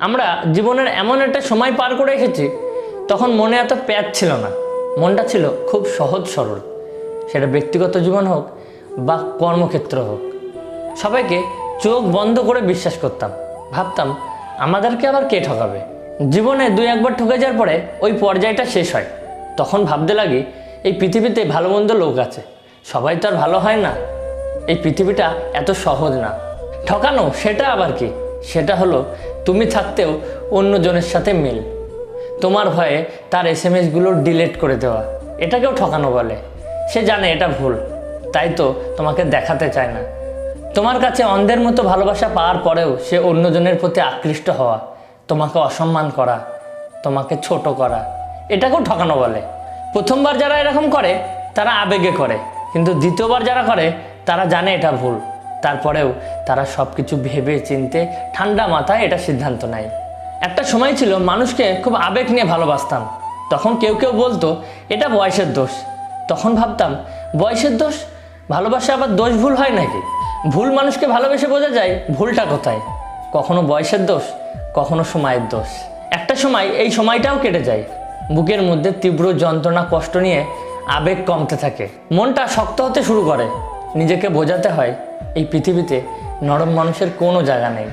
আমরা জীবনের এমন একটা সময় পার করে এসেছি, তখন মনে এত প্যাচ ছিল না। মনটা ছিল খুব সহজ সরল। সেটা ব্যক্তিগত জীবন হোক বা কর্মক্ষেত্র হোক। সবাইকে চোখ বন্ধ করে বিশ্বাস করতাম। ভাবতাম, আমাদেরকে আবার কে ঠকাবে? জীবনে দুই একবার ঠকে যাওয়ার পরে ওই পর্যায়টা শেষ হয়। তখন ভাবতে লাগি, এই পৃথিবীতে ভালো মন্দ লোক আছে। সবাই তো আর ভালো হয় না। এই পৃথিবীটা এত সহজ না। ঠকানো, সেটা আবার কি? সেটা হলো, তুমি থাকতেও অন্যজনের সাথে মিল। তোমার ভয়ে তার এস এম এসগুলো ডিলেট করে দেওয়া। এটাকেও ঠকানো বলে। সে জানে এটা ভুল। তাই তো তোমাকে দেখাতে চায় না। তোমার কাছে অন্ধের মতো ভালোবাসা পাওয়ার পরেও সে অন্যজনের প্রতি আকৃষ্ট হওয়া। তোমাকে অসম্মান করা। তোমাকে ছোট করা। এটাকেও ঠকানো বলে। প্রথমবার যারা এরকম করে, তারা আবেগে করে। কিন্তু দ্বিতীয়বার যারা করে, তারা জানে এটা ভুল। তারপরেও তারা সব কিছু ভেবে চিনতে ঠান্ডা মাথায় এটা সিদ্ধান্ত নেয়। একটা সময় ছিল মানুষকে খুব আবেগ নিয়ে ভালোবাসতাম। তখন কেউ কেউ বলতো, এটা বয়সের দোষ। তখন ভাবতাম, বয়সের দোষ? ভালোবাসা আবার দোষ ভুল হয় নাকি? ভুল মানুষকে ভালোবেসে বোঝা যায়, ভুলটা কোথায়? কখনো বয়সের দোষ, কখনো সময়ের দোষ। একটা সময় এই সময়টাও কেটে যায়। বুকের মধ্যে তীব্র যন্ত্রণা, কষ্ট নিয়ে আবেগ কমতে থাকে। মনটা শক্ত হতে শুরু করে। নিজেকে বোঝাতে হয় এই পৃথিবীতে নরম মানুষের কোনো জায়গা নেই।